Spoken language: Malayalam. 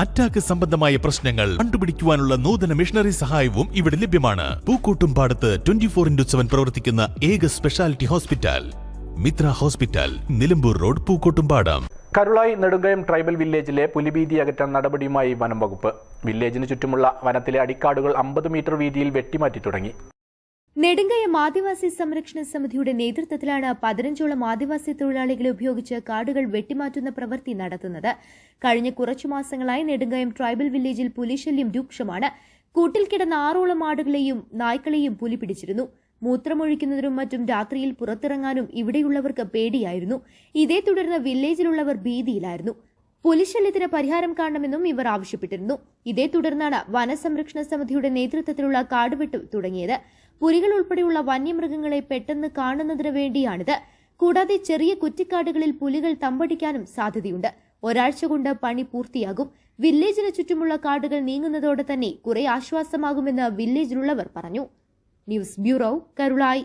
അറ്റാക്ക് സംബന്ധമായ പ്രശ്നങ്ങൾ കണ്ടുപിടിക്കുവാനുള്ള നൂതന മിഷണറി സഹായവും ഇവിടെ ലഭ്യമാണ്. പൂക്കോട്ടും പാടത്ത് ട്വന്റി ഫോർ ഇന്റു സെവൻ പ്രവർത്തിക്കുന്ന ഏക speciality hospital Mitra hospital Nilambur road Pookkottumpadam. Karulayi Nedumkayam tribal വില്ലേജിലെ പുലിഭീതി അകറ്റാൻ നടപടിയുമായി വനം വകുപ്പ് വില്ലേജിന് ചുറ്റുമുള്ള വനത്തിലെ അടിക്കാടുകൾ അമ്പത് മീറ്റർ വീതിയിൽ വെട്ടിമാറ്റി തുടങ്ങി. നെടുങ്കയം ആദിവാസി സംരക്ഷണ സമിതിയുടെ നേതൃത്വത്തിലാണ് പതിനഞ്ചോളം ആദിവാസി തൊഴിലാളികളെ ഉപയോഗിച്ച് കാടുകൾ വെട്ടിമാറ്റുന്ന പ്രവൃത്തി നടത്തുന്നത്. കഴിഞ്ഞ കുറച്ചു മാസങ്ങളായി നെടുങ്കയം ട്രൈബൽ വില്ലേജിൽ പുലിശല്യം രൂക്ഷമാണ്. കൂട്ടിൽ കിടന്ന ആറോളം ആടുകളെയും നായ്ക്കളെയും പുലി പിടിച്ചിരുന്നു മൂത്രമൊഴിക്കുന്നതിനും മറ്റും രാത്രിയിൽ പുറത്തിറങ്ങാനും ഇവിടെയുള്ളവർക്ക് പേടിയായിരുന്നു. ഇതേ തുടർന്ന് വില്ലേജിലുള്ളവർ ഭീതിയിലായിരുന്നു. പുലിശല്യത്തിന് പരിഹാരം കാണണമെന്നും ഇവർ ആവശ്യപ്പെട്ടിരുന്നു. ഇതേ തുടർന്നാണ് വനസംരക്ഷണ സമിതിയുടെ നേതൃത്വത്തിലുള്ള കാടുവെട്ട് തുടങ്ങിയത്. പുലികൾ ഉൾപ്പെടെയുള്ള വന്യമൃഗങ്ങളെ പെട്ടെന്ന് കാണുന്നതിന് വേണ്ടിയാണിത്. കൂടാതെ ചെറിയ കുറ്റിക്കാടുകളിൽ പുലികൾ തമ്പടിക്കാനും സാധ്യതയുണ്ട്. ഒരാഴ്ച കൊണ്ട് പണി പൂർത്തിയാകും. വില്ലേജിന് ചുറ്റുമുള്ള കാടുകൾ നീങ്ങുന്നതോടെ തന്നെ കുറെ ആശ്വാസമാകുമെന്ന് വില്ലേജിലുള്ളവർ പറഞ്ഞു. News bureau Karulayi.